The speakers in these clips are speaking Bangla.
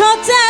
çok da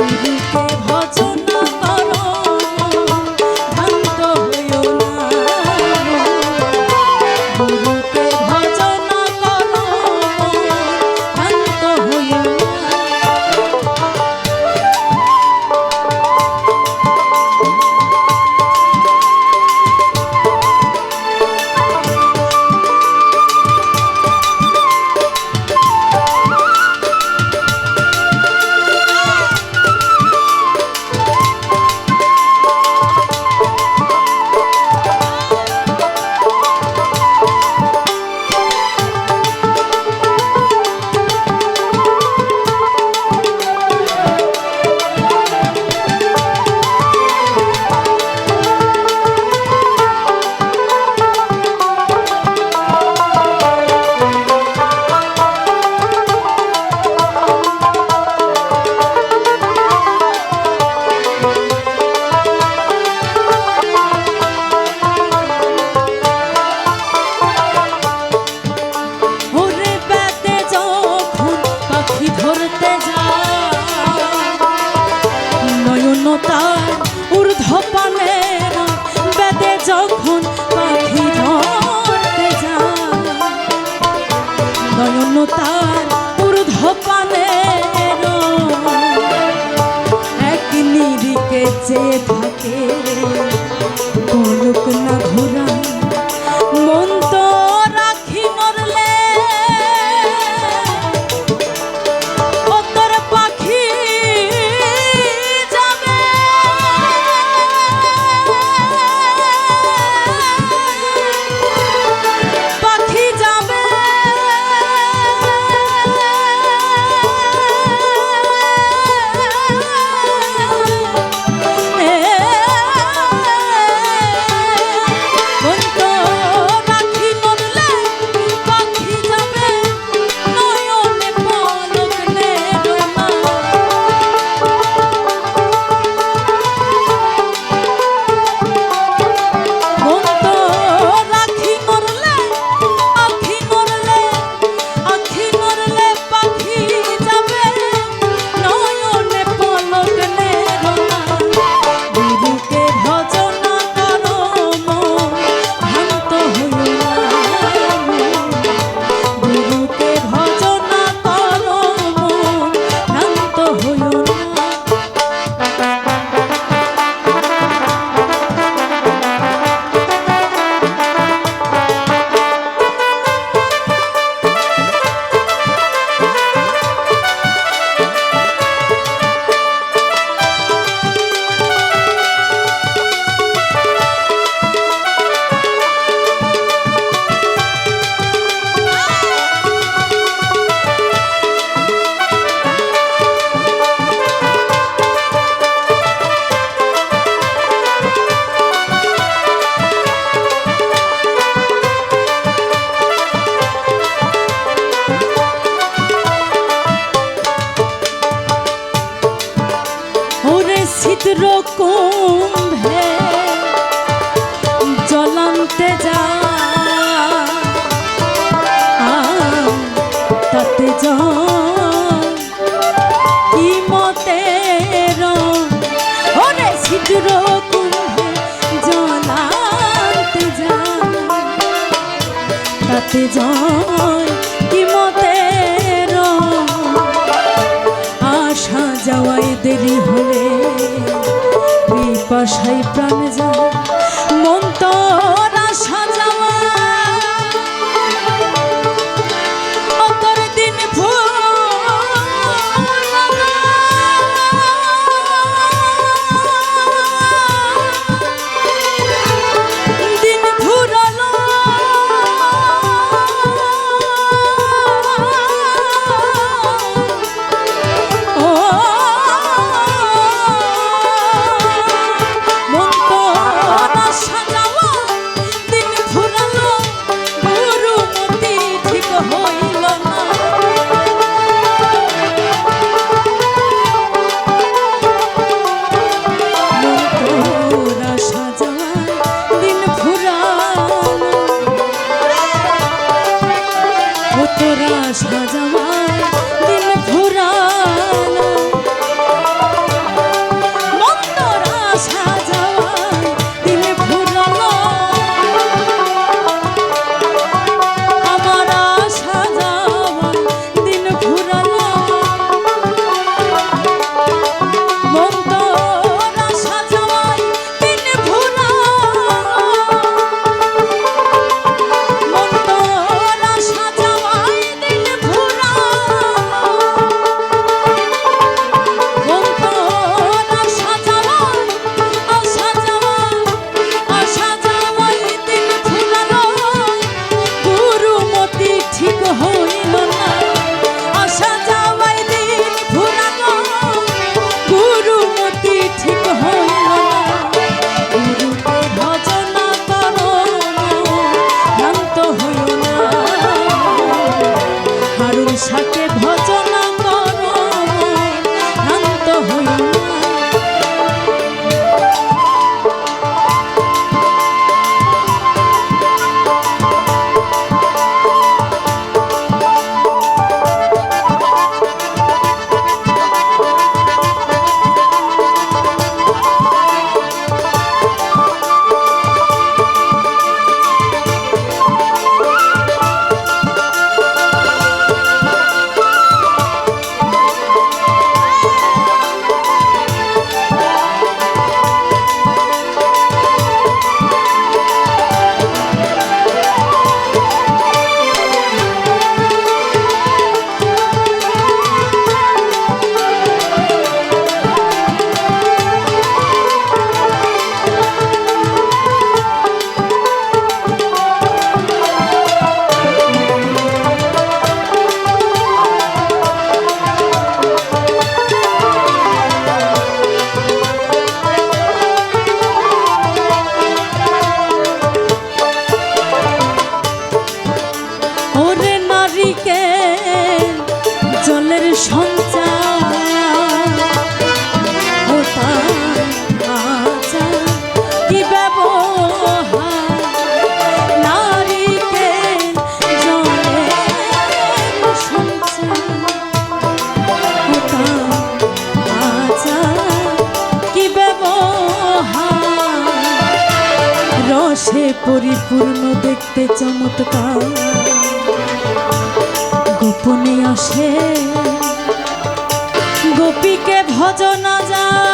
গুরুকে ভজনা যায়। নয়ন তার ঊর্ধ্ব পানে বেতে যখন পাখি ধরতে এক নিরিকে চেয়ে রাতে যায় কি মতের আসা যাওয়ায় দেরি হলে পিপাসায় প্রাণ যায়। চমৎকার গোপনে আসে গোপীকে ভজনা যায়।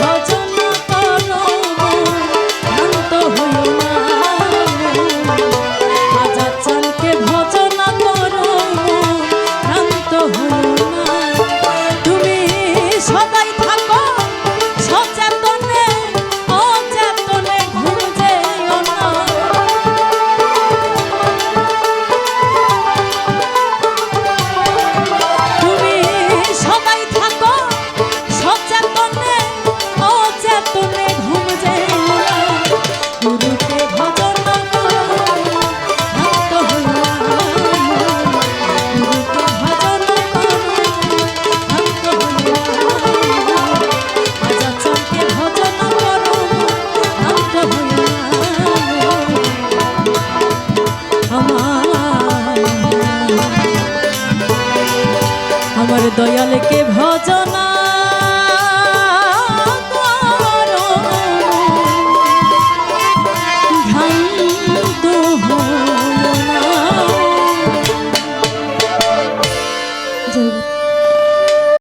ভজন